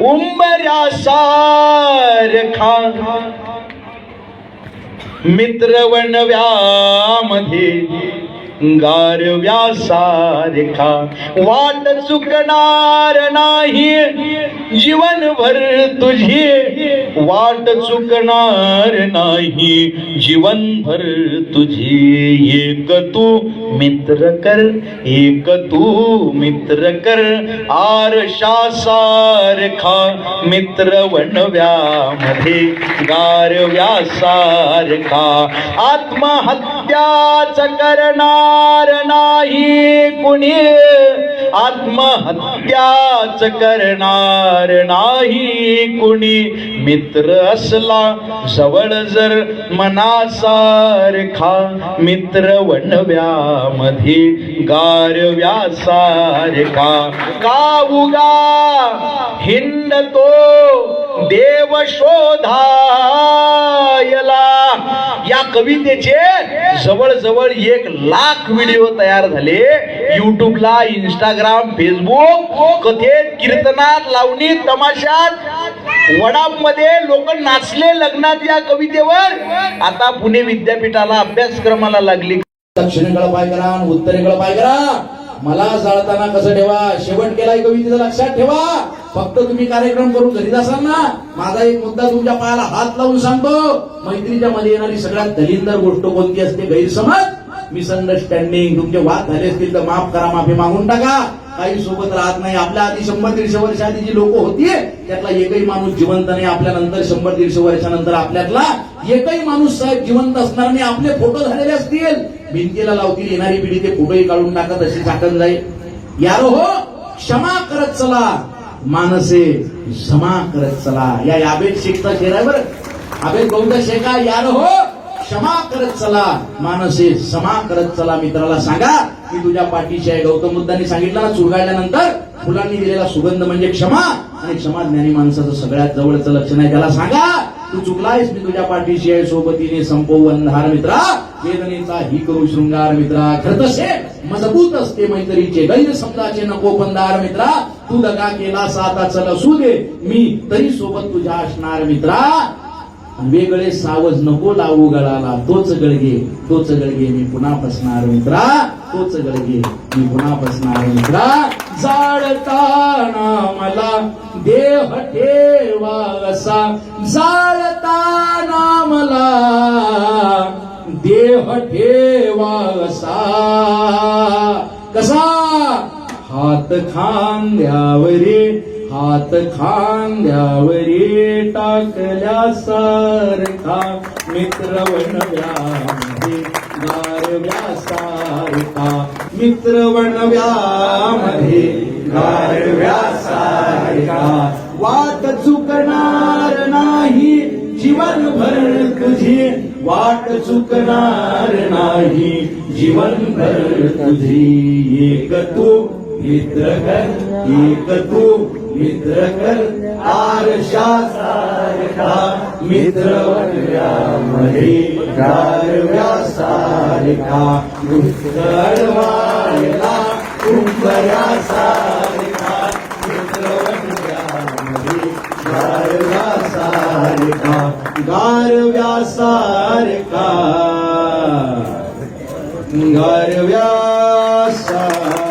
उंबऱ्या सारखा मित्रवणव्यामध्ये गारव्या सारखा वाट चुकणार नाही जीवनभर तुझी. वाट चुकणार नाही जीवनभर तुझी. एक तू मित्र कर एक तू मित्र कर. आरशा सारखा मित्र वणव्यामध्ये गारव्या सारखा आत्महत्याच करणार नाही कुणी. आत्महत्याच करणार नाही कुणी. मित्र असला जवळ जर मनासारखा मित्र वणव्यामध्ये गारव्यासारखा का उगा हिंडतो देव शोधायला. या कवितेचे जवळजवळ एक लाख व्हिडिओ तयार झाले. युट्यूबला इंस्टाग्राम फेसबुक कथेत कीर्तनात लावणी तमाशात. वडामध्ये लोक नाचले लग्नात या कवितेवर. आता पुणे विद्यापीठाला अभ्यासक्रमाला लागली. दक्षिणेकडे पाय करा उत्तरेकडे पाय करा. मला जाळताना कसं ठेवा? शेवट केलाय कवितेचं लक्षात ठेवा. फक्त तुम्ही कार्यक्रम करून घरी असाल ना माझा एक मुद्दा तुमच्या पायाला हात लावून सांगतो. मैत्रीच्या मध्ये येणारी सगळ्यात दलिंदर गोष्ट कोणती असते गैरसमज? मिसअंडरस्टँडिंग तुमचे वाद झाले असतील तर माफ करा माफी मागून टाका. काही सोबत राहत नाही. आपल्या आधी शंभर दीडशे वर्ष आधी जी लोक होती त्यातला एकही माणूस जिवंत नाही. आपल्या नंतर शंभर दीडशे वर्षानंतर आपल्यातला एकही माणूस साहेब जिवंत असणार नाही. आपले फोटो झालेले असतील. भिंतीला लावतील येणारी पिढी ते फोटोही काढून टाकत अशी झाकण जाईल. यारो हो क्षमा करत चला. मानसे क्षमा करत चला. या याबेत शेखचा शेर आहे बरं. आबेद बहुधा शेखा यार हो. क्षमा करत चला. मानसे क्षमा करत चला. मित्राला सांगा की तुझ्या पाठीशी आहे. गौतम बुद्धांनी सांगितलं ना चुरगाळल्यानंतर फुलांनी दिलेला सुगंध म्हणजे क्षमा. आणि क्षमा ज्ञानी माणसाचं सगळ्यात जवळचं लक्षण आहे. त्याला सांगा तू चुकलायस मी तुझ्या पाठीशी आहे. सोबतीने संपवू अंधार मित्रा. वेदनेचा ही करू शृंगार मित्रा. खरं तसे मजबूत असते मैत्रीचे. गैरसमजाचे नको पंधार मित्रा. तू दगा केला साता चल असू दे. मी तरी सोबत तुझ्या असणार मित्रा. वेगळे सावज नको लावू गळाला. तोच गळगे तोच गळगे मी पुन्हा बसणार मित्रा. तोच गळगे मी पुन्हा बसणार मित्रा. जाळताना मला देह ठेवा असा. जाळताना मला देह ठेवा असा. कसा हात खांद्यावरे हात खांद्यावरे टाकल्या सारखा. मित्र वणव्यामध्ये गारव्या सारखा. मित्र वणव्यामध्ये गारव्या सारखा. वाट चुकणार नाही जीवनभर तुझी. वाट चुकणार नाही जीवनभर तुझी. एक तू मित्र कर एक तू मित्र कर आरशा सारखा मित्र वनव्यामध्ये गारव्या सारखा मित्र अडवायला उंबऱ्या सारखा मित्र वनव्यामध्ये गारव्या सारखा गारव्या सारखा गारव्या सारखा